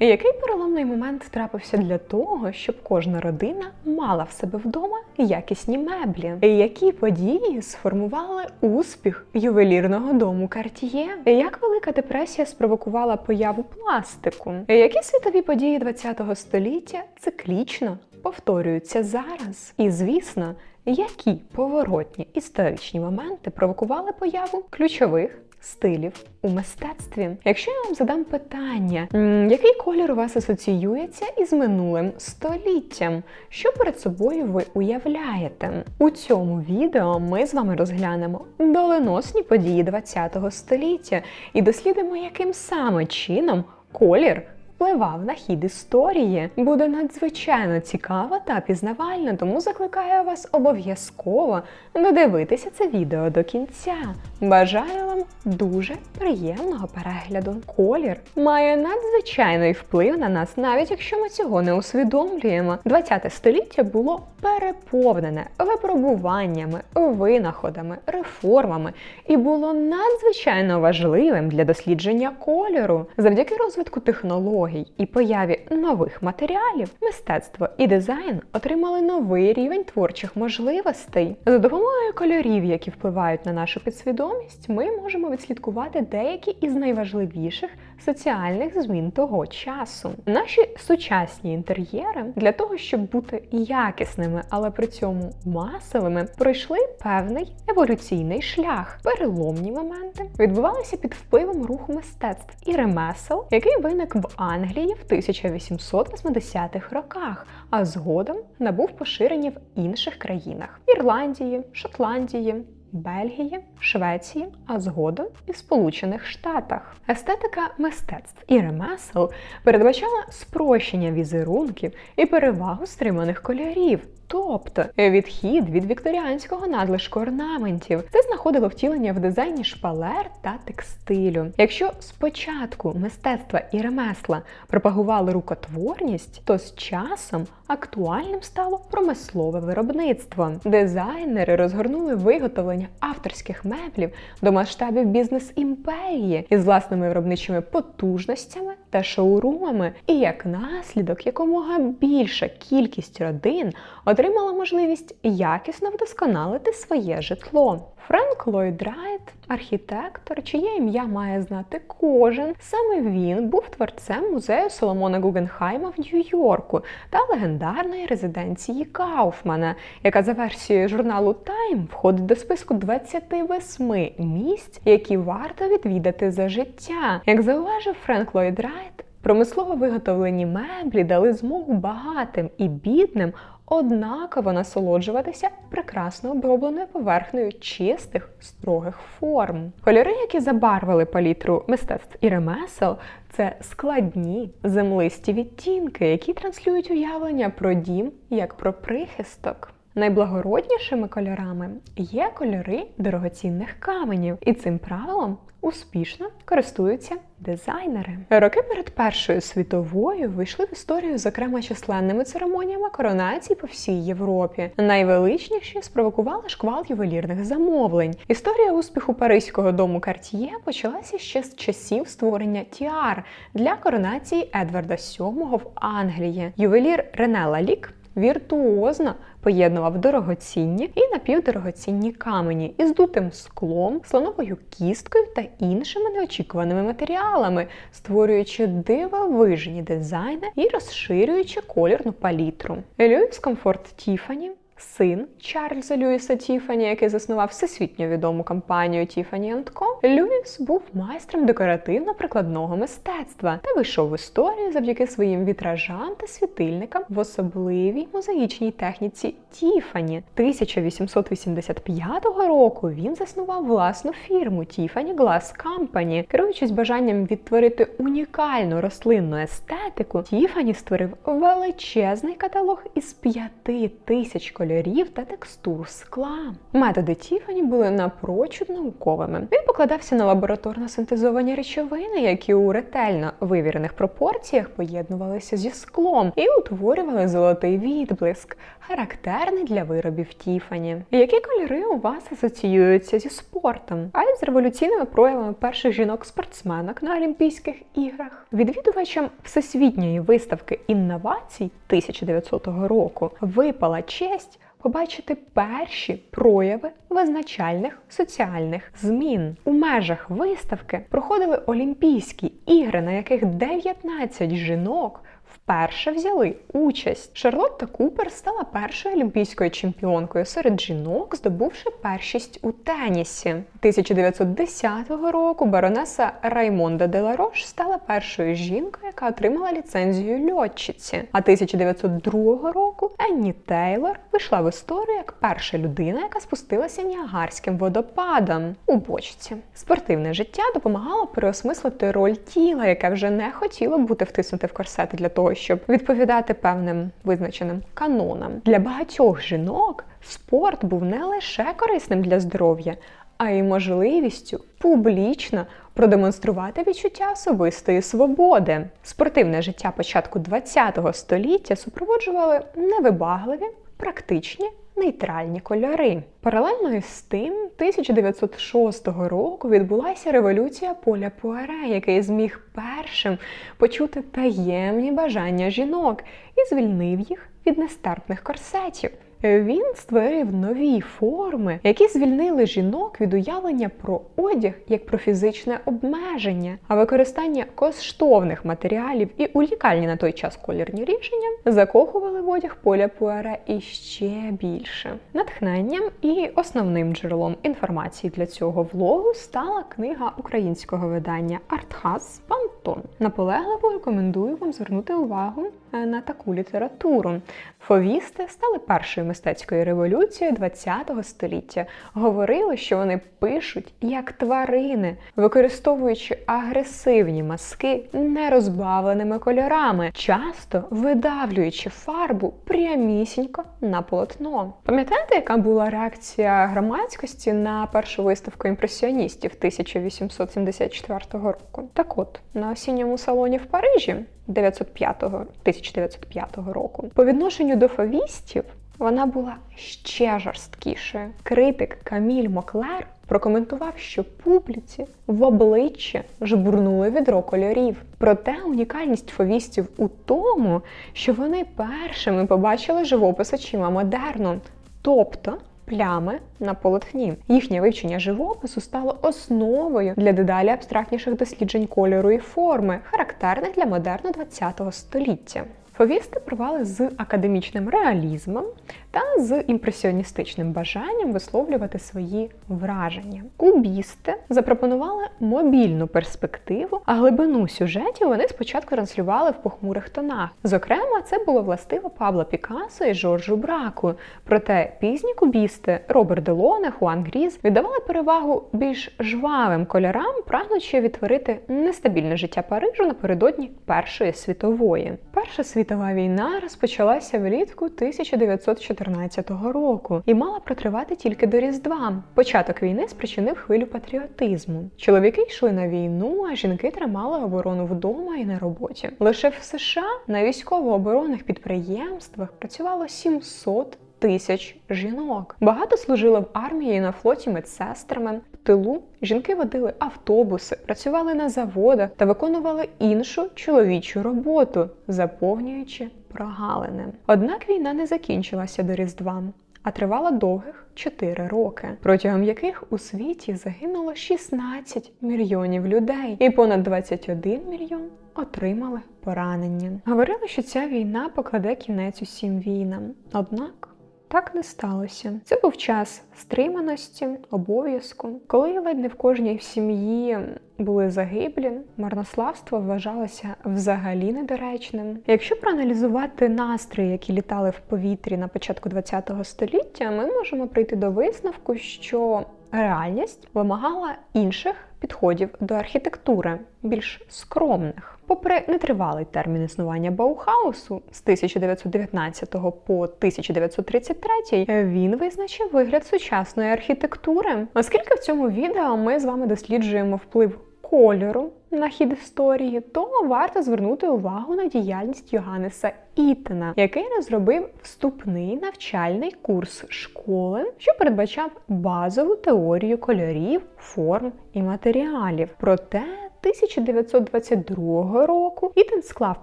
Який переломний момент трапився для того, щоб кожна родина мала в себе вдома якісні меблі? Які події сформували успіх ювелірного дому Cartier? Як Велика депресія спровокувала появу пластику? Які світові події ХХ століття циклічно повторюються зараз? І звісно, які поворотні історичні моменти провокували появу ключових стилів у мистецтві. Якщо я вам задам питання, який колір у вас асоціюється із минулим століттям? Що перед собою ви уявляєте? У цьому відео ми з вами розглянемо доленосні події ХХ століття і дослідимо, яким саме чином колір впливав на хід історії. Буде надзвичайно цікаво та пізнавально, тому закликаю вас обов'язково додивитися це відео до кінця. Бажаю вам дуже приємного перегляду. Колір має надзвичайний вплив на нас, навіть якщо ми цього не усвідомлюємо. 20 століття було переповнене випробуваннями, винаходами, реформами і було надзвичайно важливим для дослідження кольору завдяки розвитку технологій і появі нових матеріалів. Мистецтво і дизайн отримали новий рівень творчих можливостей. За допомогою кольорів, які впливають на нашу підсвідомість, ми можемо відслідкувати деякі із найважливіших соціальних змін того часу. Наші сучасні інтер'єри для того, щоб бути якісними, але при цьому масовими, пройшли певний еволюційний шлях. Переломні моменти відбувалися під впливом руху мистецтв і ремесел, який виник в Англії в 1880-х роках, а згодом набув поширення в інших країнах Ірландії, Шотландії. Бельгії, Швеції, а згодом і Сполучених Штатах. Естетика мистецтв і ремесел передбачала спрощення візерунків і перевагу стриманих кольорів. Тобто відхід від вікторіанського надлишку орнаментів це знаходило втілення в дизайні шпалер та текстилю. Якщо спочатку мистецтва і ремесла пропагували рукотворність, то з часом актуальним стало промислове виробництво. Дизайнери розгорнули виготовлення авторських меблів до масштабів бізнес-імперії із власними виробничими потужностями та шоурумами, і як наслідок якомога більша кількість родин отримала можливість якісно вдосконалити своє житло. Френк Ллойд Райт, архітектор, чиє ім'я має знати кожен. Саме він був творцем музею Соломона Гугенхайма в Нью-Йорку та легендарної резиденції Кауфмана, яка за версією журналу Time входить до списку 28 місць, які варто відвідати за життя. Як зауважив Френк Ллойд Райт, промислово виготовлені меблі дали змогу багатим і бідним однаково насолоджуватися прекрасно обробленою поверхнею чистих, строгих форм. Кольори, які забарвили палітру мистецтв і ремесел, це складні землисті відтінки, які транслюють уявлення про дім як про прихисток. Найблагороднішими кольорами є кольори дорогоцінних каменів, і цим правилом успішно користуються дизайнери. Роки перед Першою світовою вийшли в історію, зокрема, численними церемоніями коронацій по всій Європі. Найвеличніші спровокували шквал ювелірних замовлень. Історія успіху паризького дому Cartier почалася ще з часів створення тіар для коронації Едварда VII в Англії. Ювелір Рене Лалік віртуозно поєднував дорогоцінні і напівдорогоцінні камені із дутим склом, слоновою кісткою та іншими неочікуваними матеріалами, створюючи дивовижні дизайни і розширюючи колірну палітру. Льюіс Комфорт Тіфані Син Чарльза Льюіса Тіфані, який заснував всесвітньо відому компанію Тіфані Co., Льюіс був майстром декоративно-прикладного мистецтва та вийшов в історію завдяки своїм вітражам та світильникам в особливій мозаїчній техніці Тіфані. 1885 року він заснував власну фірму Tiffany Glass Company. Керуючись бажанням відтворити унікальну рослинну естетику, Тіфані створив величезний каталог із п'яти тисяч кольорів кольорів та текстур скла. Методи Тіфані були напрочуд науковими. Він покладався на лабораторно синтезовані речовини, які у ретельно вивірених пропорціях поєднувалися зі склом і утворювали золотий відблиск, характерний для виробів Тіфані. Які кольори у вас асоціюються зі спортом, а й з революційними проявами перших жінок-спортсменок на Олімпійських іграх? Відвідувачам всесвітньої виставки інновацій 1900 року випала честь побачити перші прояви визначальних соціальних змін. У межах виставки проходили Олімпійські ігри, на яких 19 жінок вперше взяли участь. Шарлотта Купер стала першою олімпійською чемпіонкою серед жінок, здобувши першість у тенісі. 1910 року баронеса Раймонда Деларош стала першою жінкою, яка отримала ліцензію льотчиці. А 1902 року Енні Тейлор вийшла в історію як перша людина, яка спустилася Ніагарським водопадом у бочці. Спортивне життя допомагало переосмислити роль тіла, яке вже не хотіло бути втиснуте в корсети для того, щоб відповідати певним визначеним канонам. Для багатьох жінок спорт був не лише корисним для здоров'я, а й можливістю публічно продемонструвати відчуття особистої свободи. Спортивне життя початку ХХ століття супроводжували невибагливі, практичні. Нейтральні кольори. Паралельно із тим, 1906 року відбулася революція Поля Пуаре, який зміг першим почути таємні бажання жінок і звільнив їх від нестерпних корсетів. Він створив нові форми, які звільнили жінок від уявлення про одяг як про фізичне обмеження, а використання коштовних матеріалів і унікальні на той час колірні рішення закохували в одяг поля Пуаре іще більше. Натхненням і основним джерелом інформації для цього влогу стала книга українського видання Артхас Пантон. Наполегливо рекомендую вам звернути увагу на таку літературу. Фовісти стали першою мистецькою революцією ХХ століття. Говорили, що вони пишуть як тварини, використовуючи агресивні маски нерозбавленими кольорами, часто видавлюючи фарбу прямісінько на полотно. Пам'ятаєте, яка була реакція громадськості на першу виставку імпресіоністів 1874 року? Так от на осінньому салоні в Парижі 905 1905 року по відношенню до фавістів вона була ще жорсткішою. Критик Каміль Моклер прокоментував, що публіці в обличчя жбурнули відро кольорів. Проте унікальність фавістів у тому, що вони першими побачили живопис очима модерну, тобто плями на полотні. Їхнє вивчення живопису стало основою для дедалі абстрактніших досліджень кольору і форми, характерних для модерну ХХ століття. Фовісти провали з академічним реалізмом та з імпресіоністичним бажанням висловлювати свої враження. Кубісти запропонували мобільну перспективу, а глибину сюжетів вони спочатку транслювали в похмурих тонах. Зокрема, це було властиво Пабло Пікассо і Жоржу Браку. Проте пізні кубісти Роберт Делоне, Хуан Гріз віддавали перевагу більш жвавим кольорам, прагнучи відтворити нестабільне життя Парижу напередодні Першої світової. Перша світова війна розпочалася влітку 1914 року і мала протривати тільки до Різдва. Початок війни спричинив хвилю патріотизму. Чоловіки йшли на війну, а жінки тримали оборону вдома і на роботі. Лише в США на військово-оборонних підприємствах працювало 700 Тисяч жінок багато служили в армії і на флоті медсестрами. В тилу жінки водили автобуси, працювали на заводах та виконували іншу чоловічу роботу, заповнюючи прогалини. Однак війна не закінчилася до Різдва, а тривала довгих 4 роки, протягом яких у світі загинуло 16 мільйонів людей, і понад 21 мільйон отримали поранення. Говорили, що ця війна покладе кінець усім війнам. Однак. Так не сталося. Це був час стриманості, обов'язку, коли ледь не в кожній сім'ї були загиблі, марнославство вважалося взагалі недоречним. Якщо проаналізувати настрої, які літали в повітрі на початку ХХ століття, ми можемо прийти до висновку, що реальність вимагала інших підходів до архітектури, більш скромних. Попри нетривалий термін існування Баухаусу з 1919 по 1933, він визначив вигляд сучасної архітектури. Оскільки в цьому відео ми з вами досліджуємо вплив кольору на хід історії, то варто звернути увагу на діяльність Йоганнеса Ітена, який розробив вступний навчальний курс школи, що передбачав базову теорію кольорів, форм і матеріалів. Проте 1922 року. Ітен склав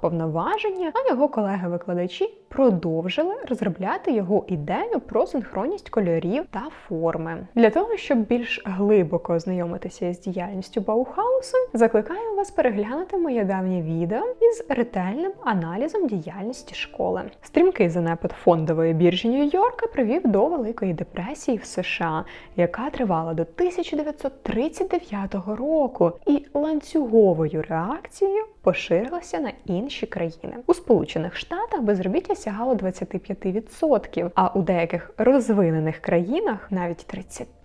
повноваження, а його колеги-викладачі продовжили розробляти його ідею про синхронність кольорів та форми. Для того, щоб більш глибоко ознайомитися із діяльністю Баухаусу, закликаю вас переглянути моє давнє відео із ретельним аналізом діяльності школи. Стрімкий занепад фондової біржі Нью-Йорка привів до Великої депресії в США, яка тривала до 1939 року, і ланцюговою реакцією поширилася на інші країни. У Сполучених Штатах безробіття сягало 25%, а у деяких розвинених країнах навіть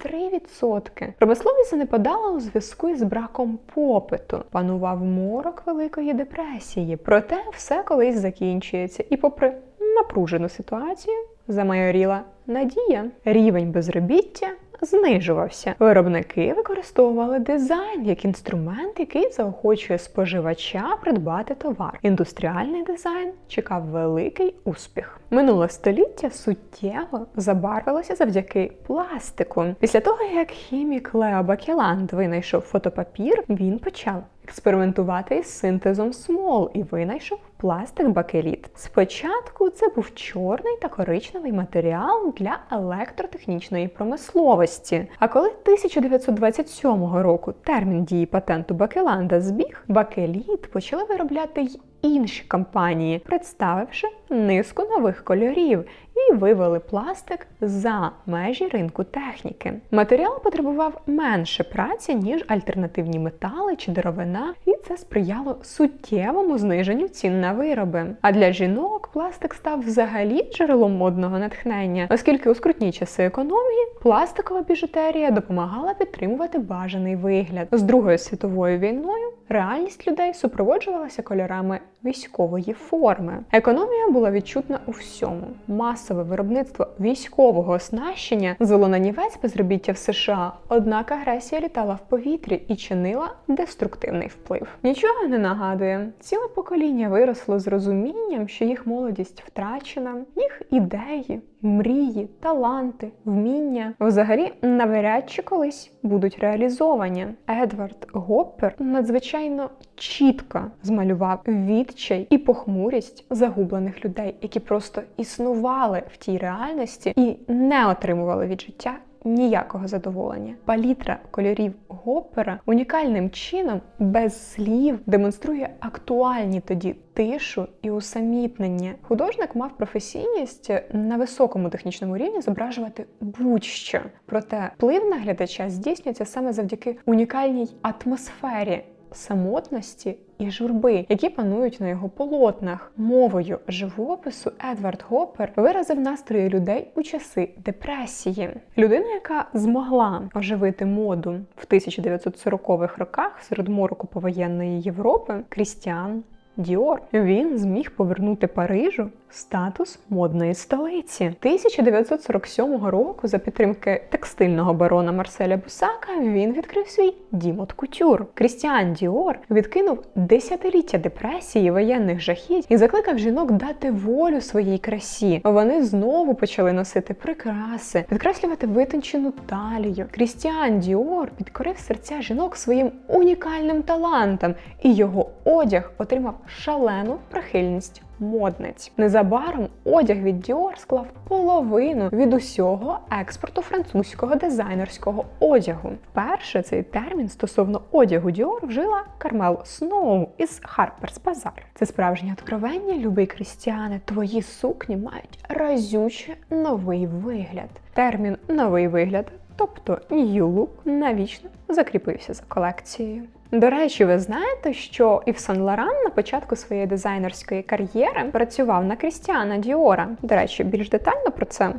33%. Промисловість занепадала у зв'язку із браком попиту. Панував морок Великої депресії. Проте все колись закінчується, і попри напружену ситуацію замайоріла надія. Рівень безробіття знижувався. Виробники використовували дизайн як інструмент, який заохочує споживача придбати товар. Індустріальний дизайн чекав великий успіх. Минуле століття суттєво забарвилося завдяки пластику. Після того, як хімік Лео Бакеланд винайшов фотопапір, він почав експериментувати із синтезом смол і винайшов пластик бакеліт. Спочатку це був чорний та коричневий матеріал для електротехнічної промисловості. А коли 1927 року термін дії патенту Бакеланда збіг, бакеліт почали виробляти й інші компанії, представивши низку нових кольорів вивели пластик за межі ринку техніки. Матеріал потребував менше праці, ніж альтернативні метали чи деревина, і це сприяло суттєвому зниженню цін на вироби. А для жінок пластик став взагалі джерелом модного натхнення, оскільки у скрутні часи економії пластикова біжутерія допомагала підтримувати бажаний вигляд. З Другою світовою війною реальність людей супроводжувалася кольорами військової форми. Економія була відчутна у всьому. Масове виробництво військового оснащення звело нівець безробіття в США, однак агресія літала в повітрі і чинила деструктивний вплив. Нічого не нагадує. Ціле покоління виросло з розумінням, що їх молодість втрачена, їх ідеї. Мрії, таланти, вміння взагалі навряд чи колись будуть реалізовані. Едвард Гоппер надзвичайно чітко змалював відчай і похмурість загублених людей, які просто існували в тій реальності і не отримували від життя ніякого задоволення. Палітра кольорів гопера унікальним чином без слів демонструє актуальні тоді тишу і усамітнення. Художник мав професійність на високому технічному рівні зображувати будь-що. Проте вплив на глядача здійснюється саме завдяки унікальній атмосфері самотності і журби, які панують на його полотнах. Мовою живопису Едвард Гоппер виразив настрої людей у часи депресії. Людина, яка змогла оживити моду в 1940-х роках серед мороку повоєнної Європи, Крістіан. Діор він зміг повернути Парижу статус модної столиці 1947 року. За підтримки текстильного барона Марселя Бусака він відкрив свій дім от кутюр. Крістіан Діор відкинув десятиліття депресії, воєнних жахіть і закликав жінок дати волю своїй красі. Вони знову почали носити прикраси, підкреслювати витончену талію. Крістіан Діор підкорив серця жінок своїм унікальним талантом, і його одяг отримав шалену прихильність модниць. Незабаром одяг від Dior склав половину від усього експорту французького дизайнерського одягу. Перше цей термін стосовно одягу Dior вжила Кармел Сноу із Harper's Bazaar. Це справжнє откровення, любий Крістіане. Твої сукні мають разюче новий вигляд. Термін новий вигляд. Тобто New Look навічно закріпився за колекцією. До речі, ви знаєте, що Ів Сен Лоран на початку своєї дизайнерської кар'єри працював на Крістіана Діора. До речі, більш детально про це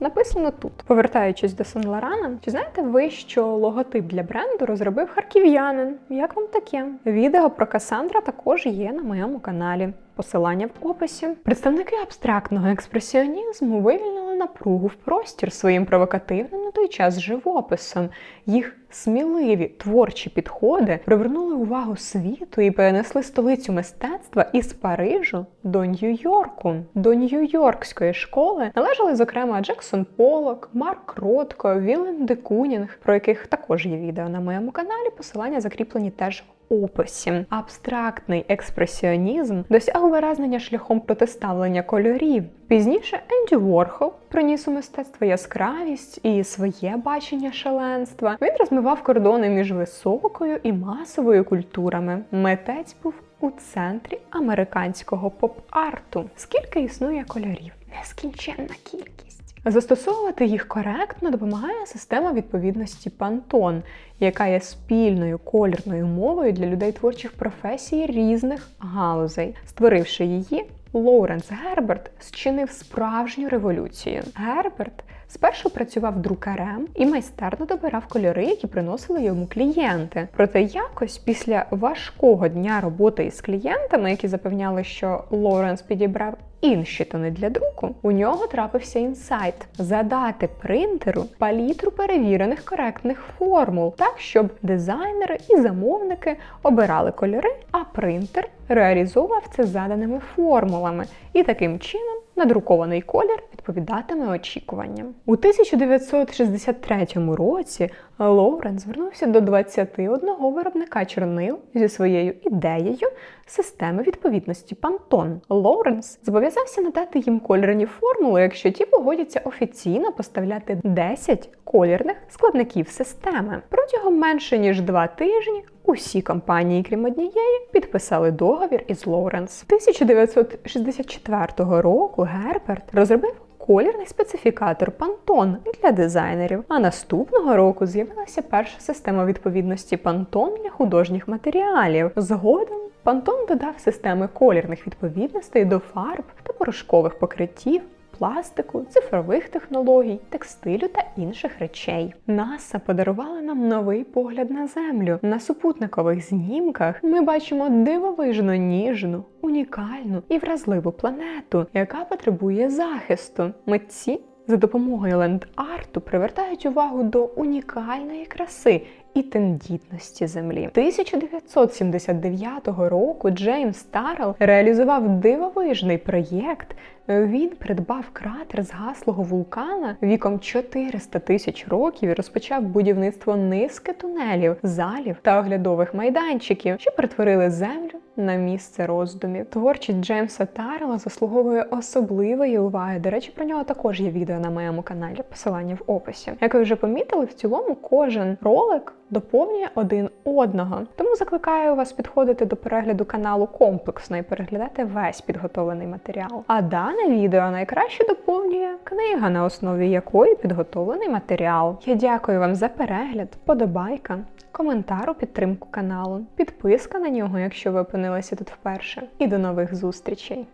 написано тут. Повертаючись до Сан Лорана, чи знаєте ви, що логотип для бренду розробив харків'янин? Як вам таке? Відео про Касандра також є на моєму каналі. Посилання в описі. Представники абстрактного експресіонізму вивільнили напругу в простір своїм провокативним на той час живописом. Їх сміливі творчі підходи привернули увагу світу і перенесли столицю мистецтва із Парижу до Нью-Йорку. До Нью-Йоркської школи належали, зокрема, Джексон Полок, Марк Ротко, Вілем де Кунінг, про яких також є відео на моєму каналі. Посилання закріплені теж в описі. Абстрактний експресіонізм досяг виразнення шляхом протиставлення кольорів. Пізніше Енді Ворхол приніс у мистецтво яскравість і своє бачення шаленства. Він розмивав кордони між високою і масовою культурами. Митець був у центрі американського поп-арту. Скільки існує кольорів? Нескінченна кількість. Застосовувати їх коректно допомагає система відповідності Pantone, яка є спільною колірною мовою для людей творчих професій різних галузей. Створивши її, Лоуренс Герберт зчинив справжню революцію. Герберт спершу працював друкарем і майстерно добирав кольори, які приносили йому клієнти. Проте якось після важкого дня роботи із клієнтами, які запевняли, що Лоуренс підібрав інші тони для друку, у нього трапився інсайт задати принтеру палітру перевірених коректних формул, так щоб дизайнери і замовники обирали кольори, а принтер реалізовував це заданими формулами, і таким чином надрукований колір відповідатиме очікуванням. У 1963 році Лоурен звернувся до 21 виробника чорнил зі своєю ідеєю системи відповідності Pantone. Лоуренс зобов'язався надати їм кольорні формули, якщо ті погодяться офіційно поставляти 10 колірних складників системи. Протягом менше ніж два тижні усі компанії, крім однієї, підписали договір із Лоуренс. 1964 року Герберт розробив колірний специфікатор Pantone для дизайнерів. А наступного року з'явилася перша система відповідності Pantone для художніх матеріалів. Згодом Pantone додав системи колірних відповідностей до фарб та порошкових покриттів. Пластику, цифрових технологій, текстилю та інших речей. НАСА подарувала нам новий погляд на землю. На супутникових знімках ми бачимо дивовижно ніжну, унікальну і вразливу планету, яка потребує захисту. Митці за допомогою ленд-арту привертають увагу до унікальної краси і тендітності землі. 1979 року Джеймс Таррелл реалізував дивовижний проєкт. Він придбав кратер згаслого вулкана віком 400 тисяч років і розпочав будівництво низки тунелів, залів та оглядових майданчиків, що перетворили землю на місце роздумів. Творчість Джеймса Таррелла заслуговує особливої уваги. До речі, про нього також є відео на моєму каналі. Посилання в описі. Як ви вже помітили, в цілому кожен ролик доповнює один одного. Тому закликаю вас підходити до перегляду каналу комплексно і переглядати весь підготовлений матеріал. А дане відео найкраще доповнює книга, на основі якої підготовлений матеріал. Я дякую вам за перегляд, подобайка, коментар у підтримку каналу, підписка на нього, якщо ви опинилися тут вперше. І до нових зустрічей!